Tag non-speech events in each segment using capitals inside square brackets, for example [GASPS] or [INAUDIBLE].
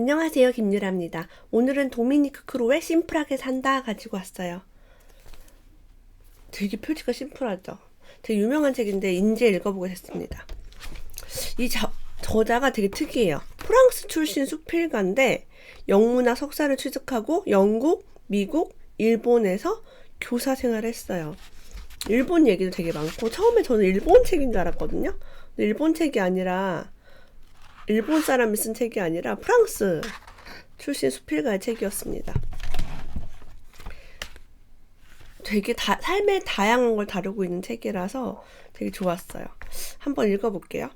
안녕하세요. 김유라입니다. 오늘은 도미니크 크로의 심플하게 산다 가지고 왔어요. 되게 표지가 심플하죠? 되게 유명한 책인데 인제 읽어보겠습니다. 이 저, 저자가 되게 특이해요. 프랑스 출신 수필가인데 영문학 석사를 취득하고 영국, 미국, 일본에서 교사 생활을 했어요. 일본 얘기도 되게 많고 처음에 저는 일본 책인 줄 알았거든요. 일본 책이 아니라 일본 사람이 쓴 책이 아니라 프랑스 출신 수필가의 책이었습니다. 되게 다, 삶의 다양한 걸 다루고 있는 책이라서 되게 좋았어요. 한번 읽어볼게요.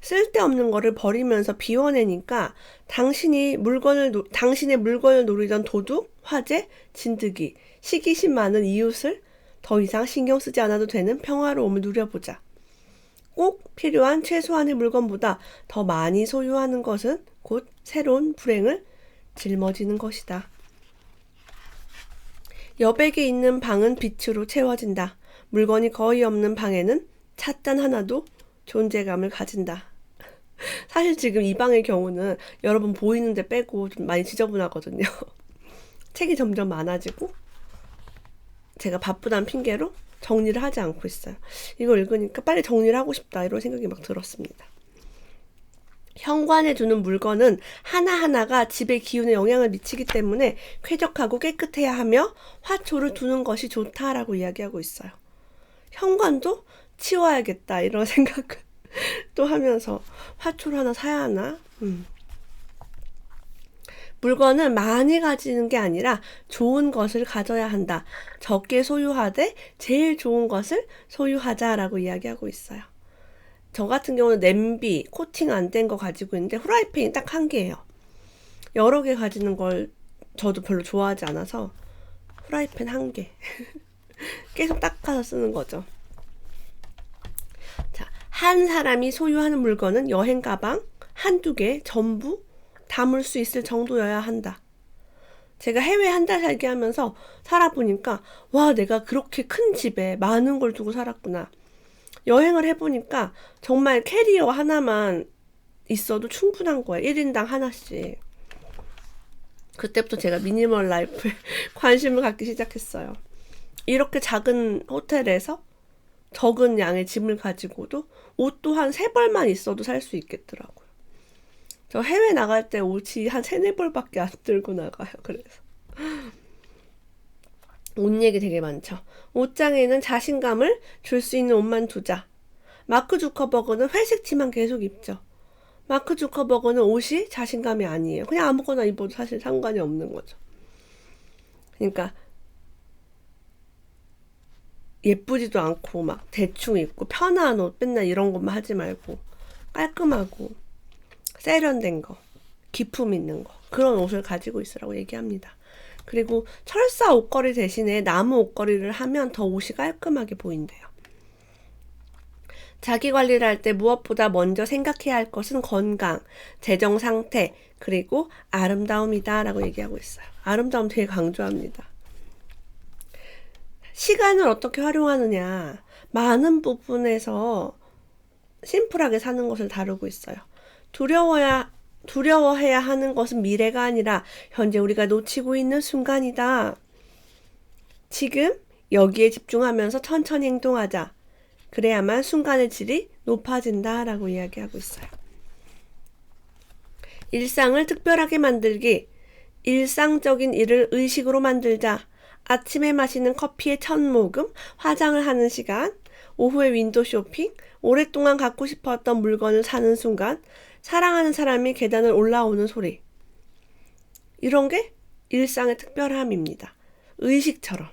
쓸데없는 거를 버리면서 비워내니까 당신이 물건을 노, 당신의 물건을 노리던 도둑, 화재, 진드기, 시기심 많은 이웃을 더 이상 신경 쓰지 않아도 되는 평화로움을 누려보자. 꼭 필요한 최소한의 물건보다 더 많이 소유하는 것은 곧 새로운 불행을 짊어지는 것이다. 여백에 있는 방은 빛으로 채워진다. 물건이 거의 없는 방에는 찻잔 하나도 존재감을 가진다. [LAUGHS] 사실 지금 이 방의 경우는 여러분 보이는데 빼고 좀 많이 지저분하거든요. [LAUGHS] 책이 점점 많아지고 제가 바쁘다는 핑계로 정리를 하지 않고 있어요. 이거 읽으니까 빨리 정리를 하고 싶다 이런 생각이 막 들었습니다. 현관에 두는 물건은 하나하나가 집의 기운에 영향을 미치기 때문에 쾌적하고 깨끗해야 하며 화초를 두는 것이 좋다라고 이야기하고 있어요. 현관도 치워야겠다 이런 [LAUGHS] 생각을 또 하면서 화초를 하나 사야 하나? 음. 물건은 많이 가지는 게 아니라 좋은 것을 가져야 한다. 적게 소유하되 제일 좋은 것을 소유하자라고 이야기하고 있어요. 저 같은 경우는 냄비, 코팅 안 된 거 가지고 있는데 후라이팬이 딱 한 개예요. 여러 개 가지는 걸 저도 별로 좋아하지 않아서 후라이팬 한 개. [LAUGHS] 계속 닦아서 쓰는 거죠. 자, 한 사람이 소유하는 물건은 여행 가방 한두 개 전부 담을 수 있을 정도여야 한다. 제가 해외 한 달 살기 하면서 살아보니까, 와, 내가 그렇게 큰 집에 많은 걸 두고 살았구나. 여행을 해보니까 정말 캐리어 하나만 있어도 충분한 거예요. 1인당 하나씩. 그때부터 제가 미니멀 라이프에 [LAUGHS] 관심을 갖기 시작했어요. 이렇게 작은 호텔에서 적은 양의 짐을 가지고도 옷 또한 세 벌만 있어도 살 수 있겠더라고요. 저 해외 나갈 때 옷이 한 세네 벌밖에 안 들고 나가요. 그래서. 옷 얘기 되게 많죠. 옷장에는 자신감을 줄 수 있는 옷만 두자. 마크 주커버그는 회색 티만 계속 입죠. 마크 주커버그는 옷이 자신감이 아니에요. 그냥 아무거나 입어도 사실 상관이 없는 거죠. 그러니까 예쁘지도 않고 막 대충 입고 편한 옷 맨날 이런 것만 하지 말고 깔끔하고 세련된 거, 기품 있는 거, 그런 옷을 가지고 있으라고 얘기합니다. 그리고 철사 옷걸이 대신에 나무 옷걸이를 하면 더 옷이 깔끔하게 보인대요. 자기 관리를 할 때 무엇보다 먼저 생각해야 할 것은 건강, 재정 상태, 그리고 아름다움이다 라고 얘기하고 있어요. 아름다움 되게 강조합니다. 시간을 어떻게 활용하느냐, 많은 부분에서 심플하게 사는 것을 다루고 있어요. 두려워야 두려워해야 하는 것은 미래가 아니라 현재 우리가 놓치고 있는 순간이다. 지금 여기에 집중하면서 천천히 행동하자. 그래야만 순간의 질이 높아진다 라고 이야기하고 있어요. 일상을 특별하게 만들기. 일상적인 일을 의식으로 만들자. 아침에 마시는 커피의 첫 모금, 화장을 하는 시간, 오후에 윈도 쇼핑, 오랫동안 갖고 싶었던 물건을 사는 순간, 사랑하는 사람이 계단을 올라오는 소리. 이런 게 일상의 특별함입니다. 의식처럼.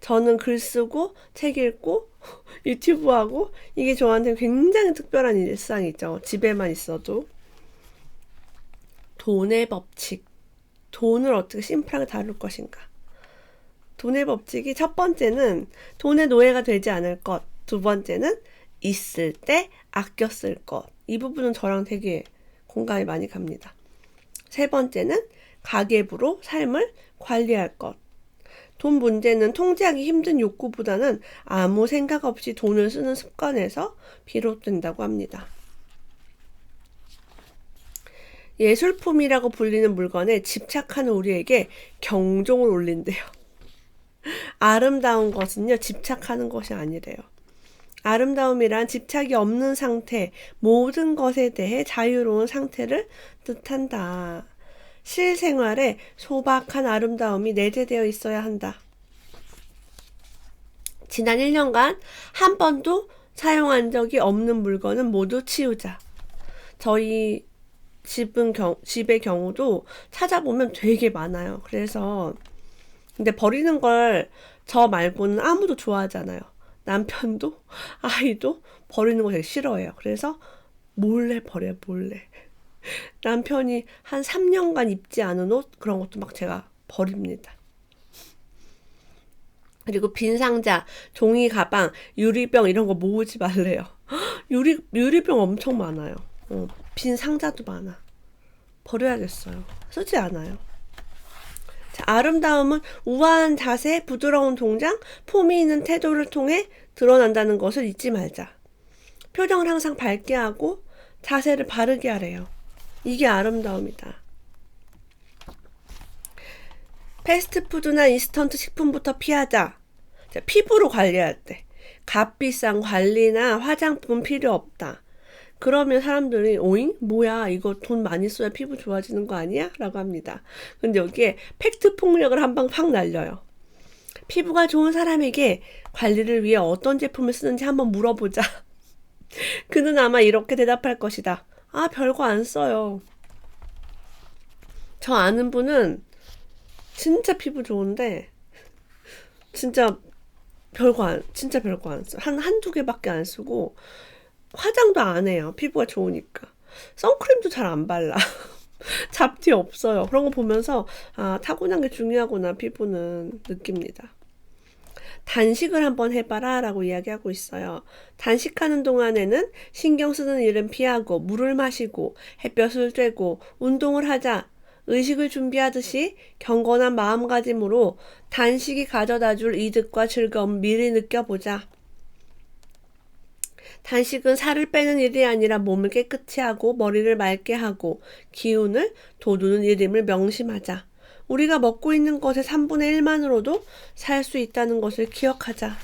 저는 글 쓰고, 책 읽고, [LAUGHS] 유튜브 하고, 이게 저한테 굉장히 특별한 일상이죠. 집에만 있어도. 돈의 법칙. 돈을 어떻게 심플하게 다룰 것인가. 돈의 법칙이 첫 번째는 돈의 노예가 되지 않을 것. 두 번째는 있을 때 아껴 쓸 것. 이 부분은 저랑 되게 공감이 많이 갑니다. 세 번째는 가계부로 삶을 관리할 것. 돈 문제는 통제하기 힘든 욕구보다는 아무 생각 없이 돈을 쓰는 습관에서 비롯된다고 합니다. 예술품이라고 불리는 물건에 집착하는 우리에게 경종을 울린대요. [LAUGHS] 아름다운 것은요, 집착하는 것이 아니래요. 아름다움이란 집착이 없는 상태, 모든 것에 대해 자유로운 상태를 뜻한다. 실생활에 소박한 아름다움이 내재되어 있어야 한다. 지난 1년간 한 번도 사용한 적이 없는 물건은 모두 치우자. 저희 집은 경, 집의 경우도 찾아보면 되게 많아요. 그래서 근데 버리는 걸 저 말고는 아무도 좋아하잖아요. 남편도 아이도 버리는 거 되게 싫어해요. 그래서 몰래 버려요, 몰래. 남편이 한 3년간 입지 않은 옷 그런 것도 막 제가 버립니다. 그리고 빈 상자, 종이 가방, 유리병 이런 거 모으지 말래요. [GASPS] 유리 유리병 엄청 많아요. 어, 빈 상자도 많아. 버려야겠어요. 쓰지 않아요. 자, 아름다움은 우아한 자세, 부드러운 동작, 폼이 있는 태도를 통해 드러난다는 것을 잊지 말자. 표정을 항상 밝게 하고 자세를 바르게 하래요. 이게 아름다움이다. 패스트푸드나 인스턴트 식품부터 피하자. 자, 피부로 관리할 때. 값비싼 관리나 화장품 필요 없다. 그러면 사람들이 오잉 뭐야 이거 돈 많이 써야 피부 좋아지는 거 아니야? 라고 합니다. 근데 여기에 팩트 폭력을 한 방 팍 날려요. 피부가 좋은 사람에게 관리를 위해 어떤 제품을 쓰는지 한번 물어보자. [LAUGHS] 그는 아마 이렇게 대답할 것이다. 아, 별거 안 써요. 저 아는 분은 진짜 피부 좋은데, 진짜 별거 안, 진짜 별거 안 써. 한, 한두 개밖에 안 쓰고, 화장도 안 해요. 피부가 좋으니까. 선크림도 잘 안 발라. [LAUGHS] 잡티 없어요. 그런 거 보면서 아, 타고난 게 중요하구나 피부는 느낍니다. 단식을 한번 해봐라 라고 이야기하고 있어요. 단식하는 동안에는 신경 쓰는 일은 피하고 물을 마시고 햇볕을 쬐고 운동을 하자 의식을 준비하듯이 경건한 마음가짐으로 단식이 가져다 줄 이득과 즐거움 미리 느껴보자. 단식은 살을 빼는 일이 아니라 몸을 깨끗이 하고 머리를 맑게 하고 기운을 돋우는 일임을 명심하자. 우리가 먹고 있는 것의 3분의 1만으로도 살 수 있다는 것을 기억하자.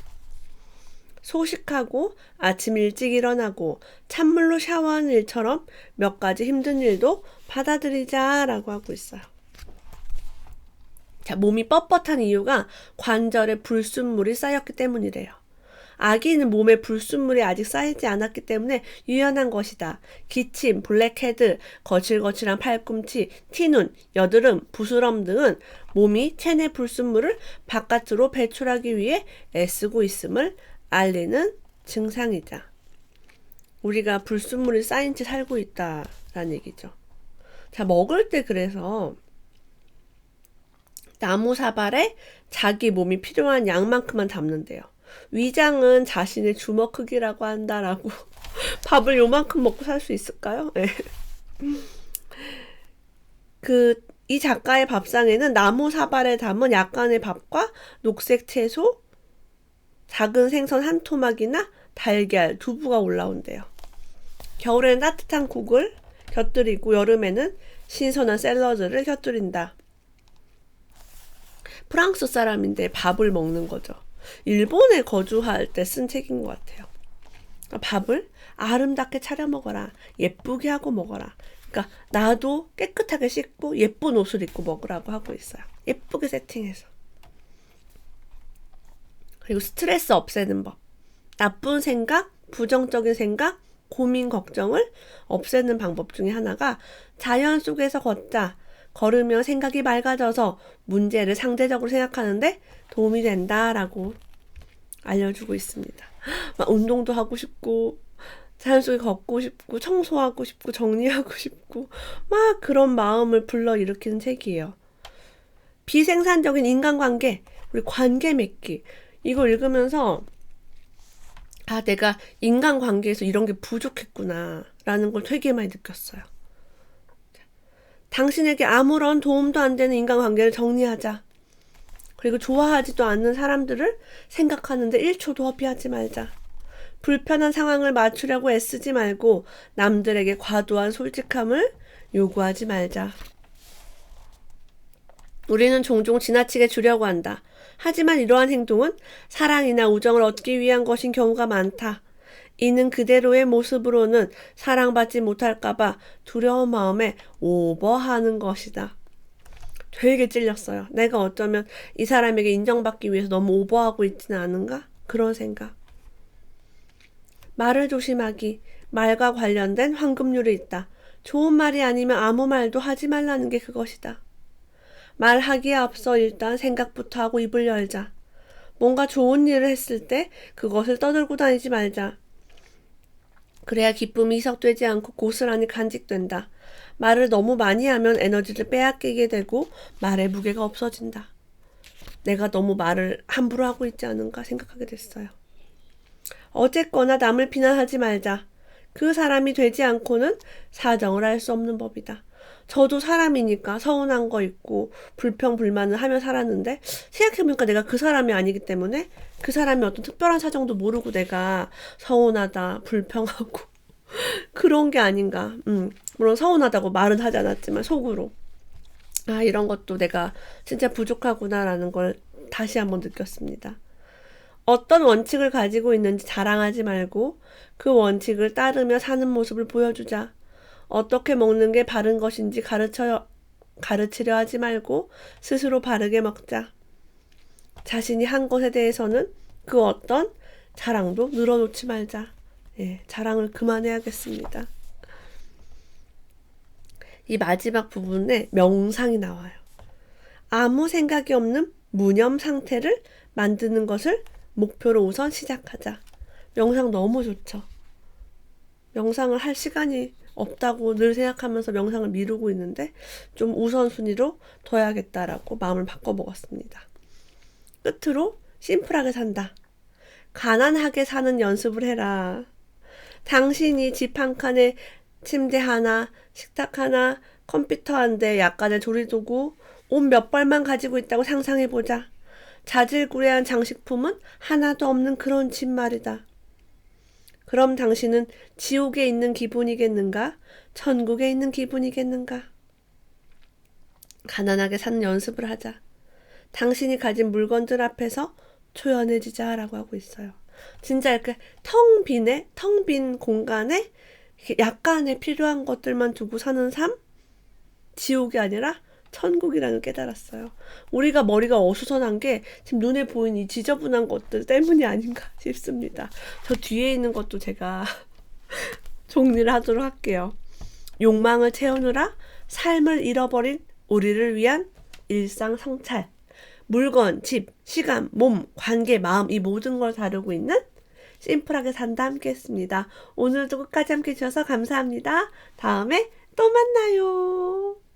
소식하고 아침 일찍 일어나고 찬물로 샤워하는 일처럼 몇 가지 힘든 일도 받아들이자라고 하고 있어요. 자, 몸이 뻣뻣한 이유가 관절에 불순물이 쌓였기 때문이래요. 아기는 몸에 불순물이 아직 쌓이지 않았기 때문에 유연한 것이다. 기침, 블랙헤드, 거칠거칠한 팔꿈치, 티눈, 여드름, 부스럼 등은 몸이 체내 불순물을 바깥으로 배출하기 위해 애쓰고 있음을 알리는 증상이다. 우리가 불순물이 쌓인 채 살고 있다라는 얘기죠. 자, 먹을 때 그래서 나무 사발에 자기 몸이 필요한 양만큼만 담는데요. 위장은 자신의 주먹 크기라고 한다라고 [LAUGHS] 밥을 요만큼 먹고 살 수 있을까요? 네. 그, 이 작가의 밥상에는 나무 사발에 담은 약간의 밥과 녹색 채소, 작은 생선 한 토막이나 달걀, 두부가 올라온대요. 겨울에는 따뜻한 국을 곁들이고 여름에는 신선한 샐러드를 곁들인다. 프랑스 사람인데 밥을 먹는 거죠. 일본에 거주할 때 쓴 책인 것 같아요. 밥을 아름답게 차려 먹어라. 예쁘게 하고 먹어라. 그러니까 나도 깨끗하게 씻고 예쁜 옷을 입고 먹으라고 하고 있어요. 예쁘게 세팅해서. 그리고 스트레스 없애는 법. 나쁜 생각, 부정적인 생각, 고민, 걱정을 없애는 방법 중에 하나가 자연 속에서 걷자. 걸으며 생각이 맑아져서 문제를 상대적으로 생각하는데 도움이 된다라고 알려주고 있습니다. 막 운동도 하고 싶고, 자연 속에 걷고 싶고, 청소하고 싶고, 정리하고 [LAUGHS] 싶고, 막 그런 마음을 불러일으키는 책이에요. 비생산적인 인간관계, 우리 관계 맺기. 이거 읽으면서, 아, 내가 인간관계에서 이런 게 부족했구나. 라는 걸 되게 많이 느꼈어요. 당신에게 아무런 도움도 안 되는 인간관계를 정리하자. 그리고 좋아하지도 않는 사람들을 생각하는데 1초도 허비하지 말자. 불편한 상황을 맞추려고 애쓰지 말고 남들에게 과도한 솔직함을 요구하지 말자. 우리는 종종 지나치게 주려고 한다. 하지만 이러한 행동은 사랑이나 우정을 얻기 위한 것인 경우가 많다. 이는 그대로의 모습으로는 사랑받지 못할까봐 두려운 마음에 오버하는 것이다. 되게 찔렸어요. 내가 어쩌면 이 사람에게 인정받기 위해서 너무 오버하고 있지는 않은가? 그런 생각. 말을 조심하기. 말과 관련된 황금률이 있다. 좋은 말이 아니면 아무 말도 하지 말라는 게 그것이다. 말하기에 앞서 일단 생각부터 하고 입을 열자. 뭔가 좋은 일을 했을 때 그것을 떠들고 다니지 말자. 그래야 기쁨이 희석되지 않고 고스란히 간직된다. 말을 너무 많이 하면 에너지를 빼앗기게 되고 말의 무게가 없어진다. 내가 너무 말을 함부로 하고 있지 않은가 생각하게 됐어요. 어쨌거나 남을 비난하지 말자. 그 사람이 되지 않고는 사정을 할 수 없는 법이다. 저도 사람이니까 서운한 거 있고 불평 불만을 하며 살았는데 생각해보니까 내가 그 사람이 아니기 때문에 그 사람이 어떤 특별한 사정도 모르고 내가 서운하다 불평하고 [LAUGHS] 그런 게 아닌가. 음, 물론 서운하다고 말은 하지 않았지만 속으로 아 이런 것도 내가 진짜 부족하구나라는 걸 다시 한번 느꼈습니다. 어떤 원칙을 가지고 있는지 자랑하지 말고 그 원칙을 따르며 사는 모습을 보여주자. 어떻게 먹는 게 바른 것인지 가르쳐, 가르치려 하지 말고 스스로 바르게 먹자. 자신이 한 것에 대해서는 그 어떤 자랑도 늘어놓지 말자. 예, 자랑을 그만해야겠습니다. 이 마지막 부분에 명상이 나와요. 아무 생각이 없는 무념 상태를 만드는 것을 목표로 우선 시작하자. 명상 너무 좋죠. 명상을 할 시간이 없다고 늘 생각하면서 명상을 미루고 있는데 좀 우선순위로 둬야겠다라고 마음을 바꿔먹었습니다. 끝으로 심플하게 산다. 가난하게 사는 연습을 해라. 당신이 집 한 칸에 침대 하나, 식탁 하나, 컴퓨터 한 대, 약간의 조리도구, 옷 몇 벌만 가지고 있다고 상상해보자. 자질구레한 장식품은 하나도 없는 그런 집 말이다. 그럼 당신은 지옥에 있는 기분이겠는가? 천국에 있는 기분이겠는가? 가난하게 사는 연습을 하자. 당신이 가진 물건들 앞에서 초연해지자라고 하고 있어요. 진짜 이렇게 텅 빈에, 텅 빈 공간에 약간의 필요한 것들만 두고 사는 삶? 지옥이 아니라 천국이라는 깨달았어요. 우리가 머리가 어수선한 게 지금 눈에 보이는 이 지저분한 것들 때문이 아닌가 [LAUGHS] 싶습니다. 저 뒤에 있는 것도 제가 [LAUGHS] 정리를 하도록 할게요. 욕망을 채우느라 삶을 잃어버린 우리를 위한 일상 성찰. 물건, 집, 시간, 몸, 관계, 마음 이 모든 걸 다루고 있는 심플하게 산다 함께 했습니다. 오늘도 끝까지 함께 해주셔서 감사합니다. 다음에 또 만나요.